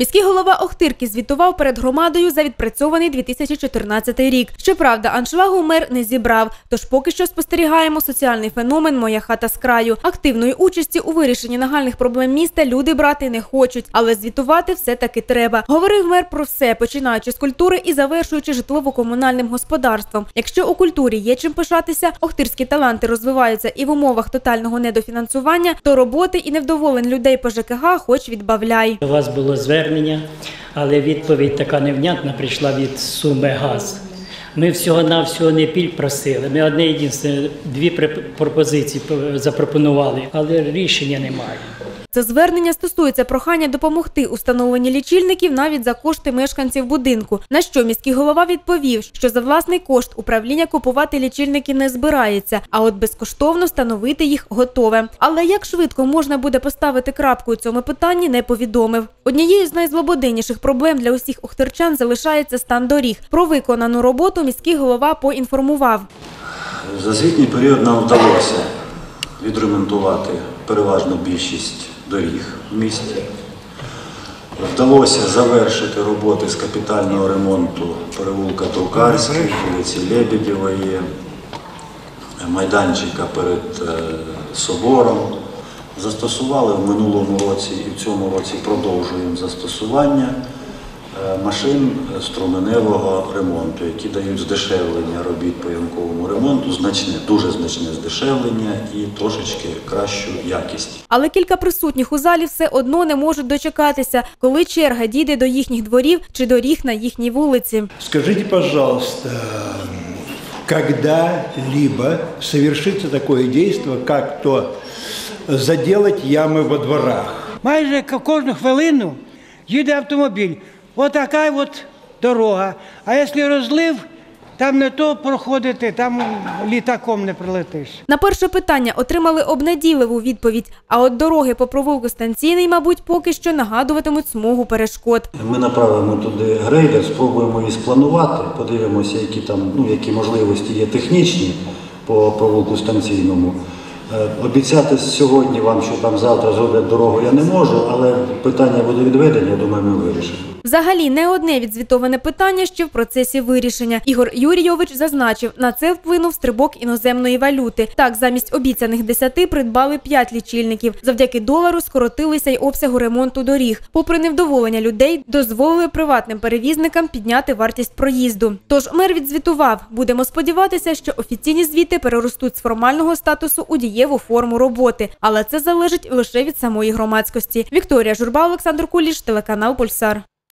Міський голова Охтирки звітував перед громадою за відпрацьований 2014 рік. Щоправда, аншлагу мер не зібрав. Тож поки що спостерігаємо соціальний феномен Моя хата з краю. Активної участі у вирішенні нагальних проблем міста люди брати не хочуть, але звітувати все таки треба. Говорив мер про все, починаючи з культури і завершуючи житлово-комунальним господарством. Якщо у культурі є чим пишатися, охтирські таланти розвиваються і в умовах тотального недофінансування, то роботи і невдоволень людей по ЖКГ хоч відбавляй. У вас було звернення, але відповідь така невнятна прийшла від суми газ. Ми всього-навсього не піль просили. Ми одне єдине, дві пропозиції запропонували, але рішення немає. Це звернення стосується прохання допомогти установленні лічильників навіть за кошти мешканців будинку. На що міський голова відповів, що за власний кошт управління купувати лічильники не збирається, а от безкоштовно встановити їх готове. Але як швидко можна буде поставити крапку у цьому питанні, не повідомив. Однією з найзлободенніших проблем для усіх охтерчан залишається стан доріг. Про виконану роботу міський голова поінформував. За звітній період нам вдалося відремонтувати переважну більшість доріг в місті. Вдалося завершити роботи з капітального ремонту перевулка Товкарський, вулиці Лебедєвої, майданчика перед е, собором. Застосували в минулому році і в цьому році продовжуємо застосування е, машин струменевого ремонту, які дають здешевлення робіт по ямковому значне, дуже значне здешевлення і трошечки кращу якість. Але кілька присутніх у залі все одно не можуть дочекатися, коли черга дійде до їхніх дворів чи доріг на їхній вулиці. Скажите, пожалуйста, когда-либо совершится такое действие, как то заделать ямы во дворах? Майже ко- кожну хвилину їде автомобіль. Отака от дорога. А якщо розлив, там не то проходити, там літаком не прилетиш. На перше питання отримали обнадійливу відповідь. А от дороги по провулку станційний, мабуть, поки що нагадуватимуть смугу перешкод. Ми направимо туди грейдер, спробуємо її спланувати, подивимося, які там ну, які можливості є технічні по провулку станційному. Е, Обіцяти сьогодні вам, що там завтра зроблять дорогу, я не можу, але питання буде відведення, я думаю, ми вирішимо. Взагалі, не одне відзвітоване питання ще в процесі вирішення. Ігор Юрійович зазначив, на це вплинув стрибок іноземної валюти. Так, замість обіцяних 10 придбали 5 лічильників. Завдяки долару скоротилися й обсягу ремонту доріг. Попри невдоволення людей, дозволили приватним перевізникам підняти вартість проїзду. Тож мер відзвітував. Будемо сподіватися, що офіційні звіти переростуть з формального статусу у дієву форму роботи, але це залежить лише від самої громадськості. Вікторія Журба, Олександр Куліш, телеканал Пульсар.